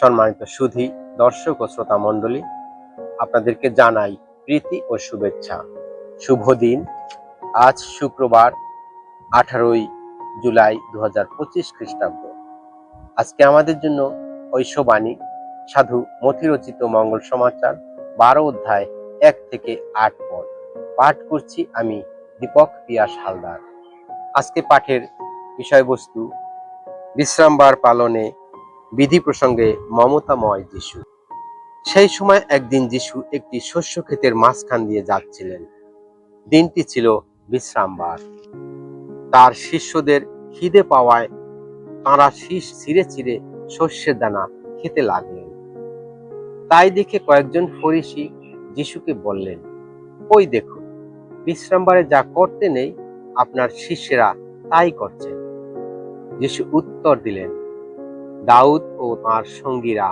সম্মানিত সুধী, দর্শক ও শ্রোতা মণ্ডলী, আপনাদেরকে জানাই প্রীতি ও শুভেচ্ছা। শুভ দিন। আজ শুক্রবার, আঠারোই জুলাই দু হাজার পঁচিশ খ্রিস্টাব্দ। আজকে আমাদের জন্য ঐশবাণী, সাধু মথিরচিত মঙ্গল সমাচার, বারো অধ্যায় এক থেকে আট পদ। পাঠ করছি আমি দীপক পিয়াস হালদার। আজকে পাঠের বিষয়বস্তু, বিশ্রামবার পালনে বিধি প্রসঙ্গে মমতাময় যিশু। সেই সময় একদিন যিশু একটি শস্য ক্ষেতের মাঝখান দিয়ে যাচ্ছিলেন। দিনটি ছিল বিশ্রামবার। তার শিষ্যদের খিদে পাওয়ায় তাঁরা শীষ ছিঁড়ে ছিঁড়ে শস্যের দানা খেতে লাগলেন। তাই দেখে কয়েকজন ফরিসি যিশুকে বললেন, ওই দেখুন, বিশ্রামবারে যা করতে নেই, আপনার শিষ্যেরা তাই করছে যিশু উত্তর দিলেন দাউদ ও তার সঙ্গীরা।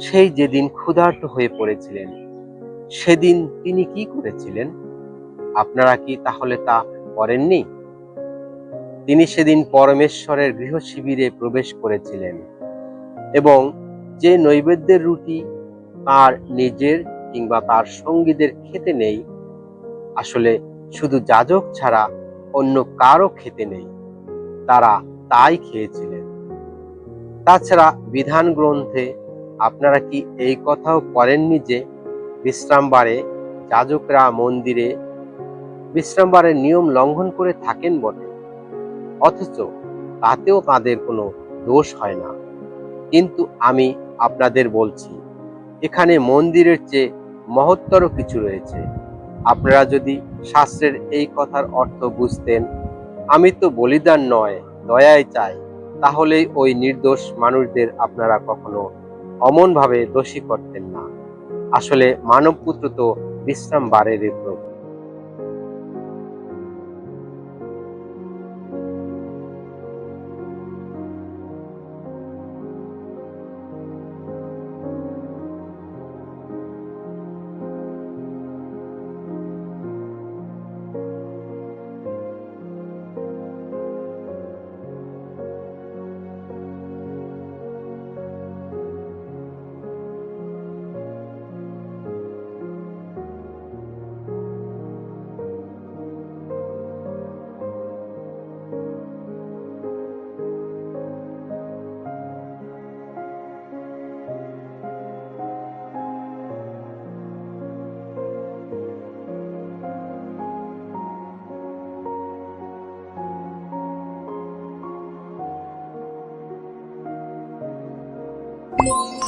সেই যেদিন ক্ষুধার্ত হয়ে পড়েছিলেন, সেদিন তিনি কি করেছিলেন? আপনারা কি তাহলে তা করেননি? তিনি সেদিন পরমেশ্বরের গৃহ শিবিরে প্রবেশ করেছিলেন এবং যে নৈবেদ্যের রুটি তার নিজের কিংবা তার সঙ্গীদের খেতে নেই, আসলে শুধু যাজক ছাড়া অন্য কারও খেতে নেই, তারা তাই খেয়েছিলেন। তাছাড়া বিধান গ্রন্থে আপনারা কি এই কথাও করেননি যে বিশ্রামবারে যাজকরা মন্দিরে বিশ্রামবারের নিয়ম লঙ্ঘন করে থাকেন বটে? অথচ তাতেও তাদের কোনো দোষ হয় না। কিন্তু আমি আপনাদের বলছি, এখানে মন্দিরের চেয়ে মহত্তর কিছু রয়েছে। আপনারা যদি শাস্ত্রের এই কথার অর্থ বুঝতেন, আমি তো বলিদান নয়, দয়াই চাই। তাহলেই ওই নির্দোষ মানুষদের আপনারা কখনো অমনভাবে দোষী করতেন না। আসলে মানবপুত্র তো বিশ্রাম বারের প্রভু। 我